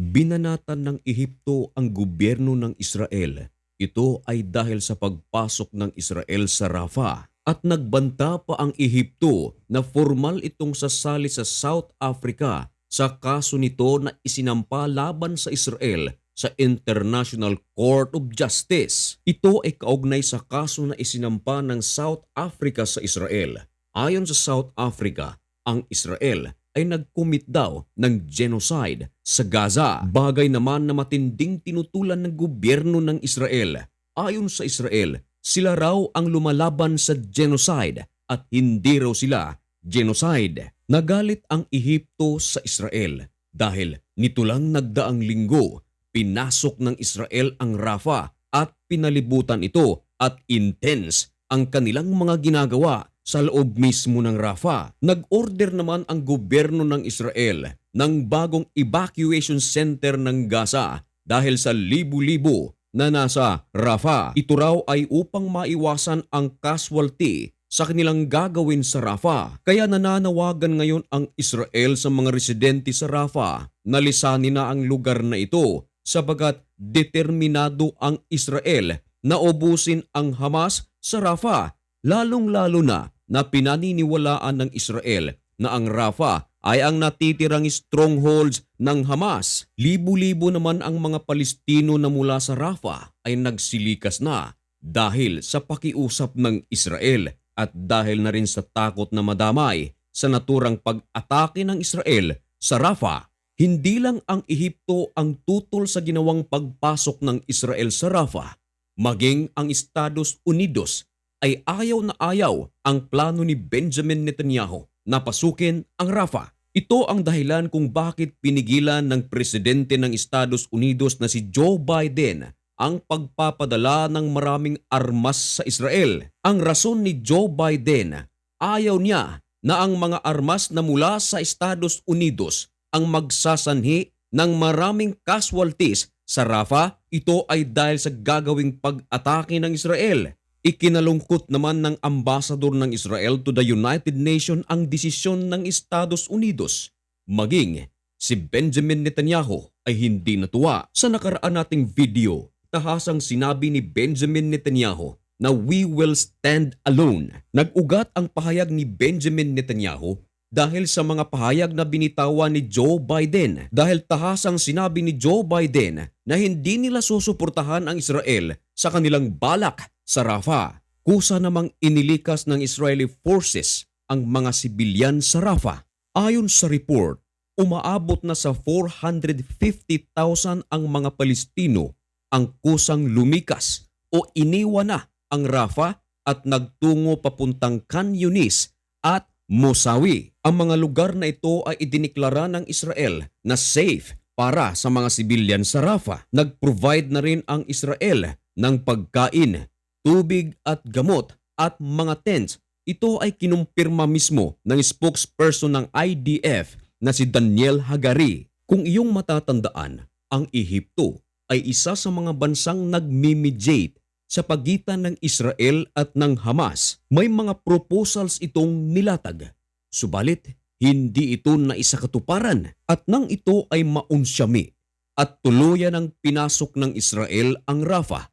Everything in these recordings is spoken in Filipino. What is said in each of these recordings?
Binanatan ng Ehipto ang gobyerno ng Israel. Ito ay dahil sa pagpasok ng Israel sa Rafah at nagbanta pa ang Ehipto na formal itong sasali sa South Africa sa kaso nito na isinampa laban sa Israel sa International Court of Justice. Ito ay kaugnay sa kaso na isinampa ng South Africa sa Israel. Ayon sa South Africa, ang Israel ay nag-commit daw ng genocide sa Gaza. Bagay naman na matinding tinutulan ng gobyerno ng Israel. Ayon sa Israel, sila raw ang lumalaban sa genocide at hindi raw sila genocide. Nagalit ang Ehipto sa Israel dahil nito lang nagdaang linggo, pinasok ng Israel ang Rafah at pinalibutan ito at intense ang kanilang mga ginagawa sa loob mismo ng Rafah. Nag-order naman ang gobyerno ng Israel ng bagong evacuation center ng Gaza dahil sa libu-libo na nasa Rafah. Ito raw ay upang maiwasan ang casualty sa kanilang gagawin sa Rafah. Kaya nananawagan ngayon ang Israel sa mga residente sa Rafah na lisanin na ang lugar na ito sabagat determinado ang Israel na ubusin ang Hamas sa Rafah lalong-lalo na na pinaniniwalaan ng Israel na ang Rafah ay ang natitirang strongholds ng Hamas. Libu-libo naman ang mga Palestino na mula sa Rafah ay nagsilikas na dahil sa pakiusap ng Israel at dahil na rin sa takot na madamay sa naturang pag-atake ng Israel sa Rafah. Hindi lang ang Ehipto ang tutol sa ginawang pagpasok ng Israel sa Rafah, maging ang Estados Unidos ay ayaw na ayaw ang plano ni Benjamin Netanyahu na pasukin ang Rafah. Ito ang dahilan kung bakit pinigilan ng presidente ng Estados Unidos na si Joe Biden ang pagpapadala ng maraming armas sa Israel. Ang rason ni Joe Biden, ayaw niya na ang mga armas na mula sa Estados Unidos ang magsasanhi ng maraming casualties sa Rafah. Ito ay dahil sa gagawing pag-atake ng Israel. Ikinalungkot naman ng ambasador ng Israel to the United Nations ang desisyon ng Estados Unidos. Maging si Benjamin Netanyahu ay hindi natuwa. Sa nakaraan nating video, tahasang sinabi ni Benjamin Netanyahu na we will stand alone. Nag-ugat ang pahayag ni Benjamin Netanyahu dahil sa mga pahayag na binitawan ni Joe Biden. Dahil tahasang sinabi ni Joe Biden na hindi nila susuportahan ang Israel sa kanilang balak sa Rafah. Kusa namang inilikas ng Israeli forces ang mga sibilyan sa Rafah. Ayon sa report, umaabot na sa 450,000 ang mga Palestino ang kusang lumikas o iniwan na ang Rafah at nagtungo papuntang Khan Yunis at Mosawi. Ang mga lugar na ito ay idiniklara ng Israel na safe para sa mga sibilyan sa Rafah. Nag-provide na rin ang Israel ng pagkain, tubig at gamot at mga tents. Ito ay kinumpirma mismo ng spokesperson ng IDF na si Daniel Hagari. Kung iyong matatandaan, ang Ehipto ay isa sa mga bansang nagmi-mediate sa pagitan ng Israel at ng Hamas. May mga proposals itong nilatag. Subalit, hindi ito na isakatuparan at nang ito ay maunsyami at tuluyan ang pinasok ng Israel ang Rafah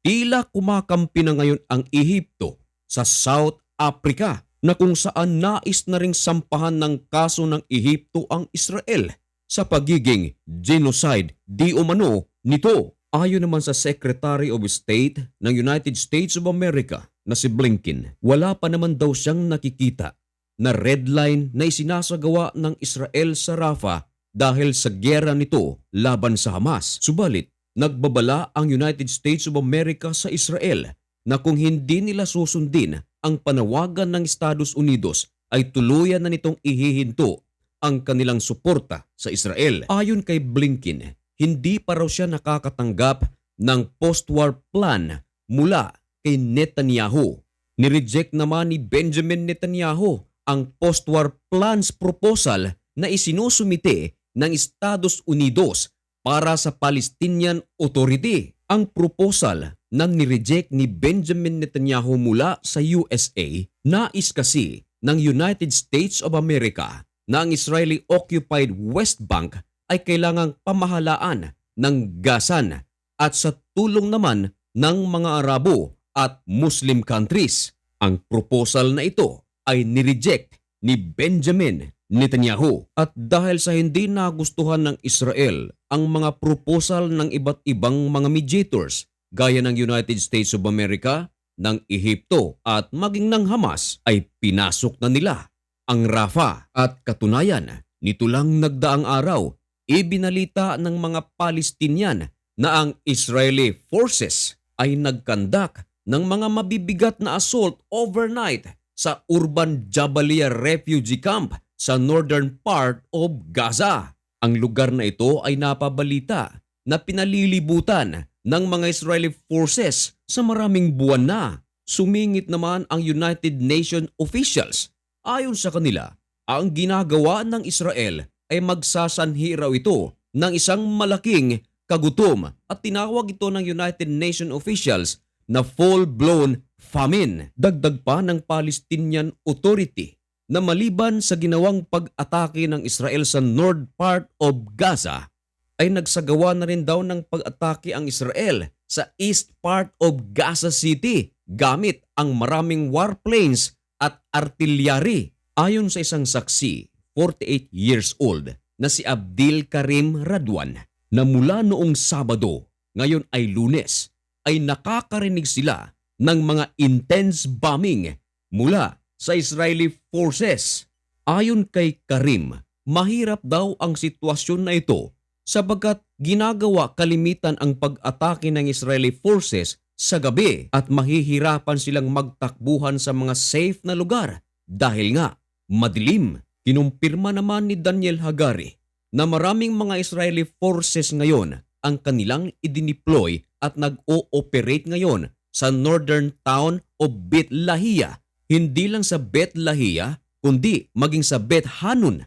tila kumakampi na ngayon ang Ehipto sa South Africa na kung saan nais na ring sampahan ng kaso ng Ehipto ang Israel sa pagiging genocide di umano nito. Ayon naman sa Secretary of State ng United States of America na si Blinken, wala pa naman daw siyang nakikita na red line na isinasagawa ng Israel sa Rafah dahil sa gyera nito laban sa Hamas. Subalit, nagbabala ang United States of America sa Israel na kung hindi nila susundin ang panawagan ng Estados Unidos ay tuluyan na nitong ihihinto ang kanilang suporta sa Israel. Ayon kay Blinken, hindi pa raw siya nakakatanggap ng post-war plan mula kay Netanyahu. Nireject naman ni Benjamin Netanyahu ang post-war plans proposal na isinusumite ng Estados Unidos para sa Palestinian Authority. Ang proposal na nireject ni Benjamin Netanyahu mula sa USA nais kasi ng United States of America na ang Israeli-occupied West Bank ay kailangang pamahalaan ng Gazan at sa tulong naman ng mga Arabo at Muslim countries. Ang proposal na ito ay nireject ni Benjamin Netanyahu at dahil sa hindi nagustuhan ng Israel ang mga proposal ng iba't ibang mga mediators gaya ng United States of America, ng Ehipto at maging ng Hamas ay pinasok na nila ang Rafah at katunayan nito lang nagdaang araw ibinalita ng mga Palestinian na ang Israeli forces ay nagkandak ng mga mabibigat na assault overnight sa urban Jabalia refugee camp sa northern part of Gaza. Ang lugar na ito ay napabalita na pinalilibutan ng mga Israeli forces sa maraming buwan na. Sumingit naman ang United Nations officials. Ayon sa kanila, ang ginagawa ng Israel ay magsasanhi raw ito ng isang malaking kagutom at tinawag ito ng United Nations officials na full-blown famine. Dagdag pa ng Palestinian Authority na maliban sa ginawang pag-atake ng Israel sa north part of Gaza, ay nagsagawa na rin daw ng pag-atake ang Israel sa east part of Gaza City gamit ang maraming warplanes at artillery. Ayon sa isang saksi, 48 years old na si Abdil Karim Radwan na mula noong Sabado, ngayon ay Lunes, ay nakakarinig sila ng mga intense bombing mula sa Israeli forces. Ayon kay Karim, mahirap daw ang sitwasyon na ito sapagkat ginagawa kalimitan ang pag-atake ng Israeli forces sa gabi at mahihirapan silang magtakbuhan sa mga safe na lugar dahil nga madilim. Kinumpirma naman ni Daniel Hagari na maraming mga Israeli forces ngayon ang kanilang idineploy at nag-ooperate ngayon sa northern town of Bet Lahia. Hindi lang sa Bet Lahia, kundi maging sa Bet Hanun